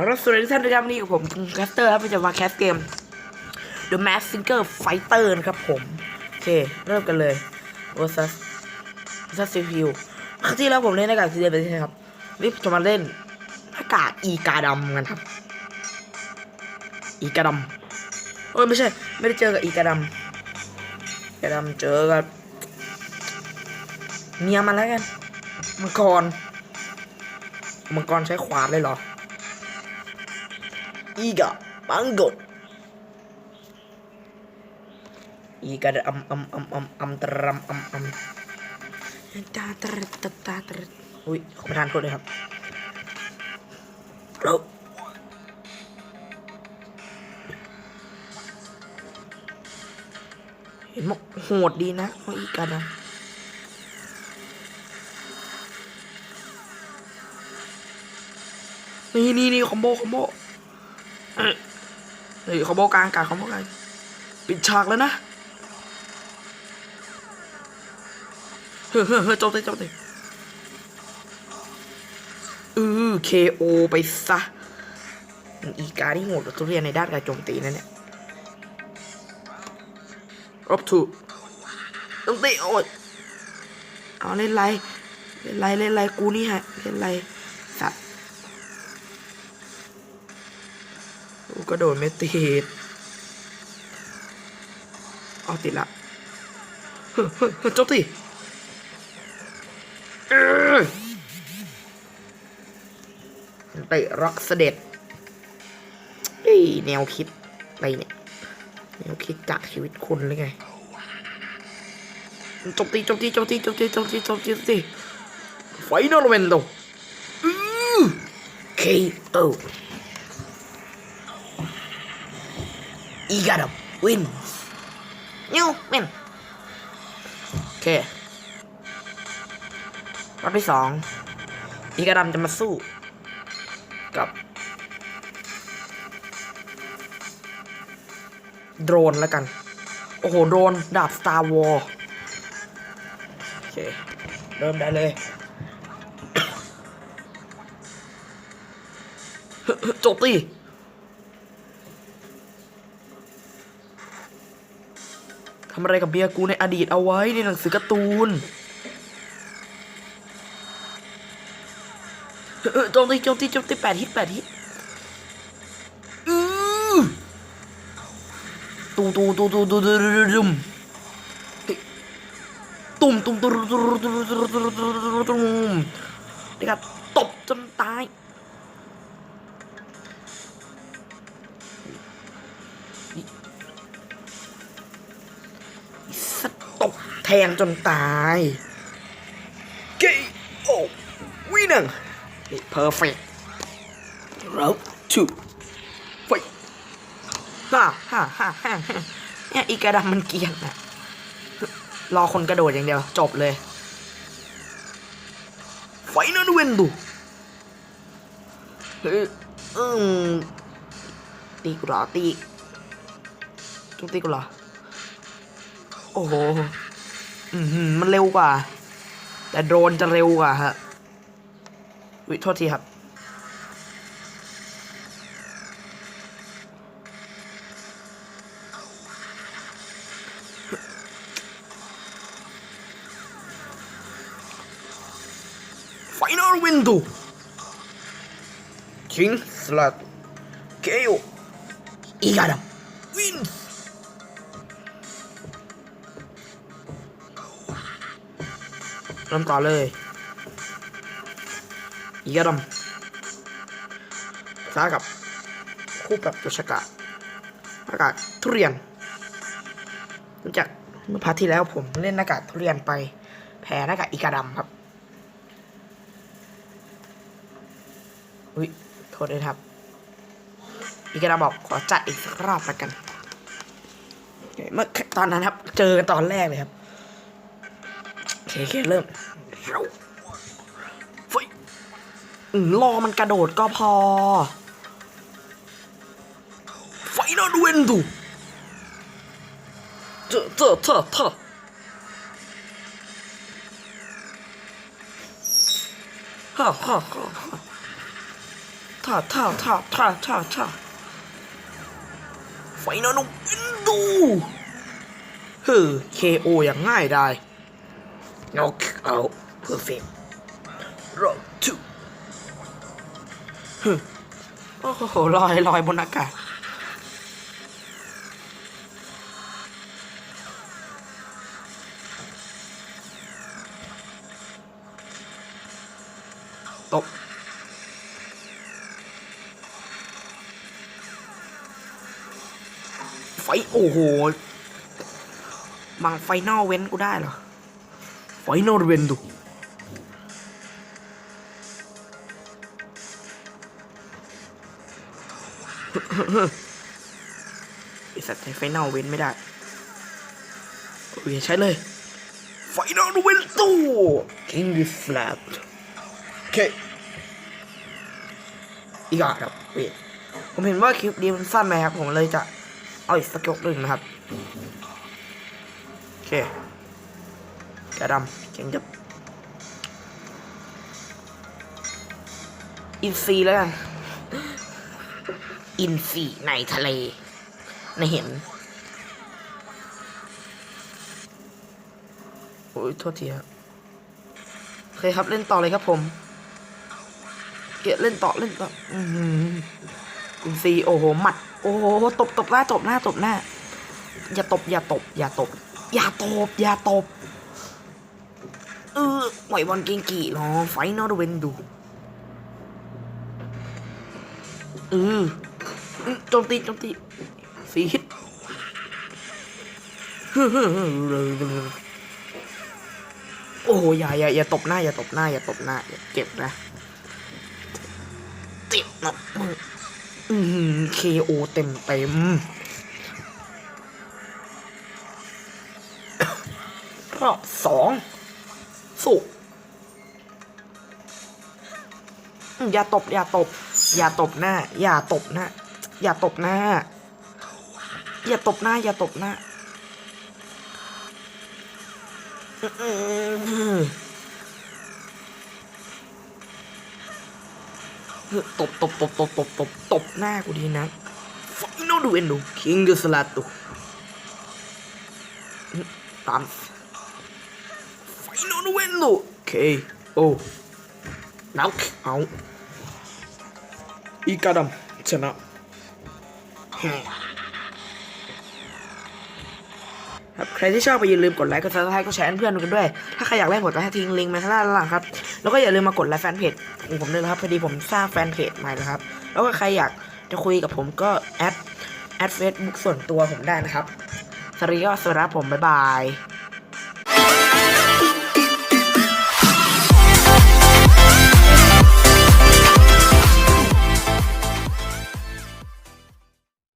เอาละสวัสดีท่านนะครับวันนี่กับผมคุณแคสเตอร์ครับเราจะมาแคสเกม The Mask Singer Fighter นะครับผม โอเค เริ่มกันเลย versus versus CPU ครั้งที่แล้วผมเล่นหน้ากากสีแดงไปใช่ไหมครับนี่จะมาเล่นหน้ากากอีกาดำกันครับ อีกาดำเอ้ยไม่ใช่ ไม่ได้เจอกับอีกาดำอีกาดำเจอกับเมียมันแล้วกันมังกรมังกรใช้ขวานเลยเหรอ อีกะมังกรอีกะอัมอัมอัมอัมอัมตรำอัมอัมตาตรตาตาตรอุ้ยขอประทานโทษเลยครับเราเห็นบอกโหดดีนะเอาอีกาดำนี่นี่นี่คอมโบคอมโบ เอ้ยนี่คอมโบกลางกางคอมโบกลางปิดฉากแล้วนะเฮ้ยเฮ้ยเฮ้ยโจมตีโจมตีอือ KO ไปซะอีกาที่โหดกว่าทุเรียนในด้านการโจมตีนั่นเนี่ยรบถูกโจมตีโอ้ยเอาเล่นไรเล่นไรเล่นไรกูนี่ฮะเล่นไรสัตว์ ก็โดนไม่ติดเอาติดละ เฮ้ยเฮ้ยเฮ้ยโจมตีเตะร็อกเสด็จเอ้ยแนวคิดอะไรเนี่ยแนวคิดจากชีวิตคุณหรือไงโจมตีโจมตีโจมตีโจมตีโจมตีโจมตีจมตีไฟนอลเวนโดอือเคโอ อีกาดวินนิวเมนโอเครอบที่สองอีกาดำจะมาสู้ กับ โดรนแล้วกัน โอ้โห โดรน ดาบ Star War โอเค เริ่มได้เลยโจมตีำอะไรกับเบียร์กูในอดีตเอาไว้ในหนังสือการ์ตูนเออโจมตีโจมตีโจมตีแปดฮิตแปดฮิตอือตูตูตูตูตูตูตุ่มตุ่มตุ่มตุ่มตุ่มตุ่มตุ่มตุ่มตุ่มตุ่มตุ่มนี่ครับตบจ ทงจนตายเกโอวินัง perfect round two fight ฮ่าฮ่าฮ่าฮ่าฮ่าเนี่ยอีกระดำมันเกรียนอะรอคนกระโดดอย่างเดียว จบเลยไฟนั่นเวนดูเฮ้ยอืมตีกูเหรอตีจุกตีกูเหรอโอ้โหอื มันเร็วกว่า แต่โดรนจะเร็วกว่าฮะวิโทษทีครับ Final window King slot KO いいから Wins เริ่มต่อเลยอีกาดำซ้ากับคู่กับโยชกะหน้ากากทุเรียนรู้จักเมื่อพาร์ทที่แล้วผมเล่นหน้ากากทุเรียนไป แพ้หน้ากากอีกาดำครับ อุ้ยโทษด้วยครับ อีกาดำบอกขอจัดอีกรอบละกัน เมื่อตอนนั้นครับ เจอกันตอนแรกเลยครับ เคเคเริ่มฟอืมรอมันกระโดดก็พอ ไฟนอลเวนดูเจอเจอเธอเธอฮ่าฮ่าฮ่าฮ่าท่าท่าท่าท่าท่าท่าไฟนอลวินดูเฮ้อ KO อย่างง่ายได้ knock out perfect round two ฮึโอ้โหลอยลอยบนอากาศตบไฟ โอ้โหบางไฟนอลเว้นกูได้เหรอ ไฟนอลเว้นดูไอสัตว์ใช้ไฟนอลเว้นไม่ได้โอเคใช้เลยไฟนอลเว้นตู้คิงดิฟล t โอเคอีกอะครับเวทผมเห็นว่าคลิปนี้มันสั้นไหมครับ ผมเลยจะ เอาอีกสักยกหนึ่งนะครับ โอเค กระดำเก่งจับอินซีแล้วกัน อินซีในทะเล ในเห็นโอ้ยโทษทีครับโอเคครับเล่นต่อเลยครับผมเกะเล่นต่อเล่นต่ออือหือคุณซีโอ้โหหมัด โอ้โหตบตบหน้าตบหน้าตบหน้า อย่าตบอย่าตบ อย่าตบ อย่าตบอย่าตบ อไหวบอลเกงกี่เนาะไฟนอลเวนดูเอออืมโจมตีโจมตีสีฮิตโอ้โหอย่าอย่าอย่าตบหน้า อย่าตบหน้า อย่าตบหน้าอย่าเจ็บนะเจ็บนะมึงอืมเคโอเต็มเต็มรอบสองสุอื อย่าตบ อย่าตบ อย่าตบหน้า อย่าตบหน้า อย่าตบหน้า อย่าตบหน้า อย่าตบหน้าตบตบตบตบตบตบตบหน้ากูดีนะไฟนดูเอ็นดูคิงเดสลาตุตามไฟนดูเอ็นดูเคโอนักเอา อีกาดัมชนะครับใครที่ชอบไปอย่าลืมกดไลค์กดซับสไครต์ก็แชร์เพื่อนกันด้วย ถ้าใครอยากเล่นผมจะให้ทิ้งลิงก์ไว้ข้างล่างครับ แล้วก็อย่าลืมมากดไลค์แฟนเพจของผมด้วยนะครับพอดีผมสร้างแฟนเพจใหม่นะครับ แล้วก็ใครอยากจะคุยกับผมก็แอดแอดเฟซบุ๊กส่วนตัวผมได้นะครับสวัสดีก็สวัสดีครับผมบ๊ายบาย